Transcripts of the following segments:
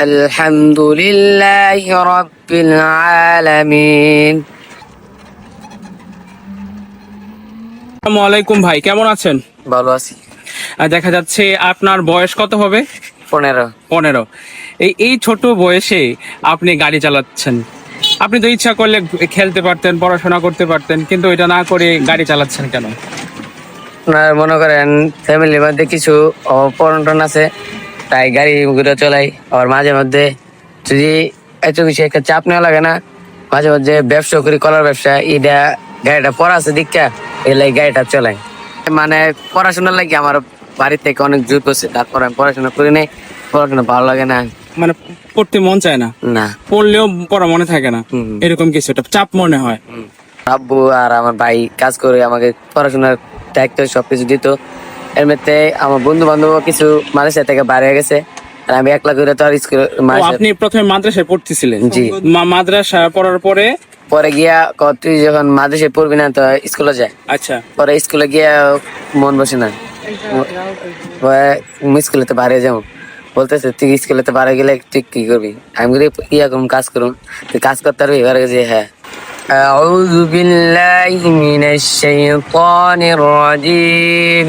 الحمد لله رب العالمين আসসালামু আলাইকুম ভাই কেমন আছেন ভালো আছি আহ, দেখা যাচ্ছে আপনার বয়স কত হবে পনেরো পনেরো এই এই ছোট বয়সে আপনি গাড়ি চালাচ্ছেন আপনি তো ইচ্ছা করলে খেলতে পারতেন পড়াশোনা করতে পারতেন কিন্তু এটা না করে গাড়ি চালাচ্ছেন কেন আপনার মনে করেন ফ্যামিলির মধ্যে কিছু অপরটন আছে তাই গাড়ি ঘুরে চলাই। আবার মাঝে মধ্যে যদি এত বেশি একটা চাপ নেওয়া লাগে না মাঝে মধ্যে ব্যবসা করি কলার ব্যবসা এটা গাড়িটা পড়া আছে দীক্ষা এলাই গাড়িটা চলাই। মানে পড়াশোনার লাগে আমার বাড়ি থেকে অনেক জোর করছে তারপর আমি পড়াশোনা করি নাই পড়াশোনা ভালো লাগে না। মানে পড়তে মন চায় না? না। পড়লেও পড়া মনে থাকে না। এরকম কিছু একটা চাপ মনে হয়। আব্বু আর আমার ভাই কাজ করে আমাকে পড়াশোনার দায়িত্ব সবকিছু দিত। এর মধ্যে আমার বন্ধু বান্ধব কিছু মালয়েশিয়া থেকে বাইরে গেছে আর আমি একলা করে তো আর স্কুল ও, আপনি প্রথমে মাদ্রাসায় পড়তেছিলেন জি। মা- মাদ্রাসা পড়ার পরে পরে গিয়া ক তুই যখন মাদ্রাসে পড়বি না তো স্কুলে যায় আচ্ছা পরে স্কুলে গিয়া মন বসে না পরে আমি স্কুলে তো বাইরে যাবো বলতেছে তুই স্কুলে তো বাইরে গেলে তুই কি করবি আমি বলি ইয়া করুন কাজ করুন তুই কাজ করতে পারবি এবার গেছে হ্যাঁ أعوذ بالله من الشيطان الرجيم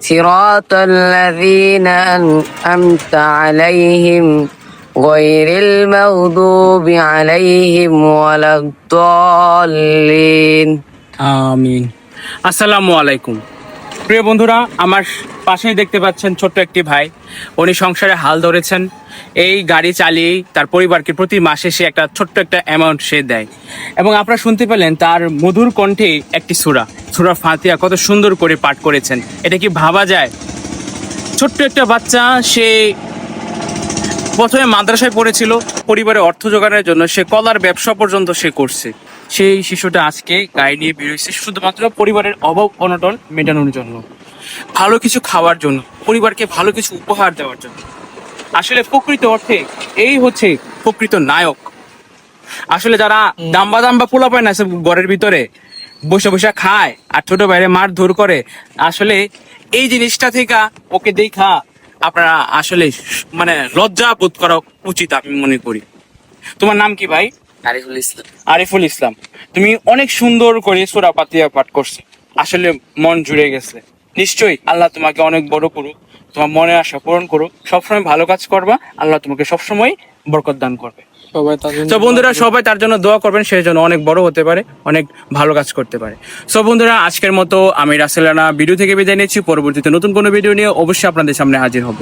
صراط الذين أنعمت عليهم غير المغضوب عليهم ولا الضالين আমিন আসসালামু আলাইকুম প্রিয় বন্ধুরা আমার পাশেই দেখতে পাচ্ছেন ছোট্ট একটি ভাই উনি সংসারে হাল ধরেছেন এই গাড়ি চালিয়েই তার পরিবারকে প্রতি মাসে সে একটা ছোট্ট একটা অ্যামাউন্ট সে দেয় এবং আপনারা শুনতে পেলেন তার মধুর কণ্ঠে একটি সুরা সুরা ফাতিয়া কত সুন্দর করে পাঠ করেছেন। এটা কি ভাবা যায়? ছোট্ট একটা বাচ্চা সে প্রথমে মাদ্রাসায় পড়েছিল পরিবারে অর্থ জোগাড়ের জন্য সে কলার ব্যবসা পর্যন্ত সে করছে। সেই শিশুটা আজকে গায়ে নিয়ে বেরোচ্ছে শুধুমাত্র পরিবারের অভাব অনটন মেটানোর জন্য। ভালো কিছু খাওয়ার জন্য পরিবারকে ভালো কিছু উপহার দেওয়ার জন্য। আসলে প্রকৃত অর্থে এই হচ্ছে প্রকৃত নায়ক। আসলে যারা দাম্বা দাম্বা পোলা পায় না ঘরের ভিতরে বসে বসে খায় আর ছোট বাইরে মার ধর করে। আসলে এই জিনিসটা থেকে ওকে দেখা আপনারা আসলে মানে লজ্জা বোধ করা উচিত আমি মনে করি। তোমার নাম কি ভাই? আরিফুল ইসলাম। আরিফুল ইসলাম। তুমি অনেক সুন্দর করে সুরা পাতিয়া পাঠ করছ। আসলে মন জুড়ে গেছে। নিশ্চয়ই আল্লাহ তোমাকে অনেক বড় করুক। তোমার মনে আশা পূরণ করুক। সবসময় ভালো কাজ করবা। আল্লাহ তোমাকে সবসময় বরকত দান করবে। সবাই তো বন্ধুরা সবাই তার জন্য দোয়া করবেন সেই জন্য অনেক বড় হতে পারে অনেক ভালো কাজ করতে পারে। সো বন্ধুরা আজকের মতো আমি রাসেলানা ভিডিও থেকে বিদায় নিচ্ছি। পরবর্তীতে নতুন কোনো ভিডিও নিয়ে অবশ্যই আপনাদের সামনে হাজির হব।